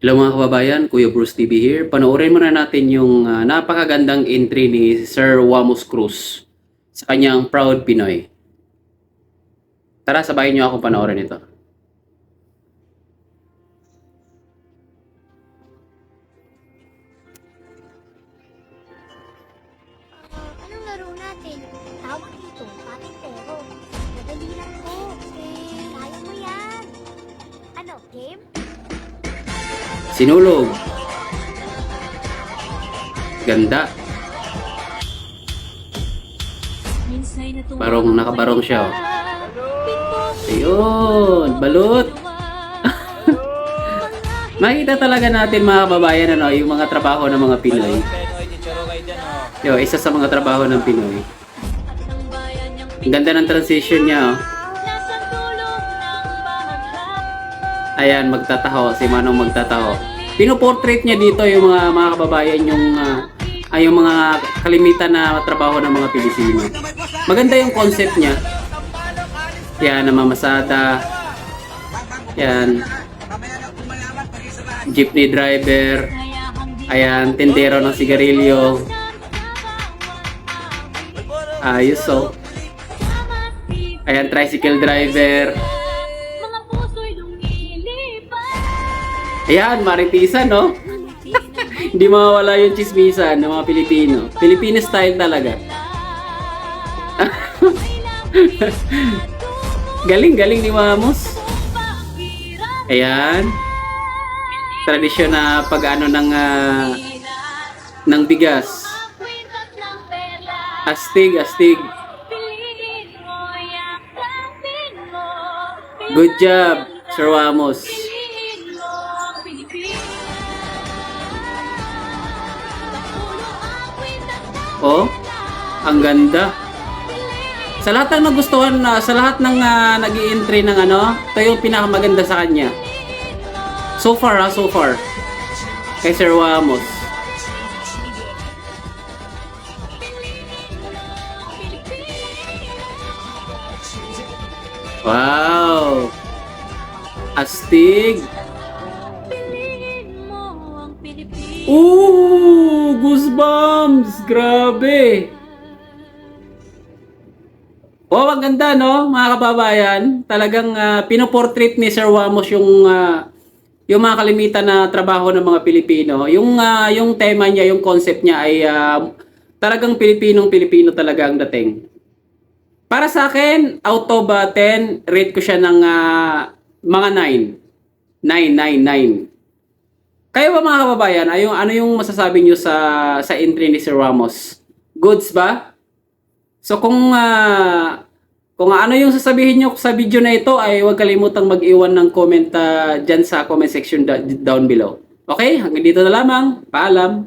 Hello mga kababayan, Kuya Bruce TV here. Panoorin muna natin yung ah, napakagandang entry ni Sir Wamos Cruz sa kanyang Proud Pinoy. Tara, sabayin niyo ako panoorin ito. Anong laro natin? Tawag dito, patintero. Madali lang po. Eh, kaya mo. Ano, game? Sinulog. Ganda. Parang nakabarong siya. oh. Ayun, balut. Makita talaga natin mga kababayan ano, yung mga trabaho ng mga Pinoy. Yo, isa sa mga trabaho ng Pinoy. Ang ganda ng transition niya. Oh. Ayan, magtataho. Si Manong magtataho. Pinoportrait niya dito yung mga mga kababayan yung ah, ay yung mga kalimitan na trabaho ng mga Pilipino. Maganda yung concept niya. Yan, namamasada. Yan. Jeepney driver. Ayan, tendero ng sigarilyo. Ayos oh. Ayan, tricycle driver. Ayan, maritisan, no? Hindi mawawala yung chismisan ng mga Pilipino. Filipino style talaga. galing, galing ni Mamos. Ayan. Tradisyon na pag-ano ng, ah, ng bigas. Astig, astig. Good job, Sir Wamos. Oh, ang ganda. Sa lahat ng nagustuhan na, sa lahat ng uh, nag entry ng ano, ito yung pinakamaganda sa kanya. So far ha, so far. Kay Sir Wamos. Wow! Astig! Ooh! Goosebumps! Grabe! Oh, ang ganda, no? Mga kababayan. Talagang uh, pinoportrait ni Sir Wamos yung ah, yung mga kalimitan na trabaho ng mga Pilipino. Yung ah, yung tema niya, yung concept niya ay ah, talagang Pilipinong Pilipino talaga ang dating. Para sa akin, out of ah, 10, rate ko siya ng ah, mga 9. 9, 9, 9. Kayo ba mga kababayan, ayong, ano yung masasabi nyo sa, sa entry ni Sir Ramos? Goods ba? So kung ah, kung ano yung sasabihin nyo sa video na ito ay huwag kalimutang mag-iwan ng comment ah, dyan sa comment section down below. Okay? Hanggang dito na lamang. Paalam.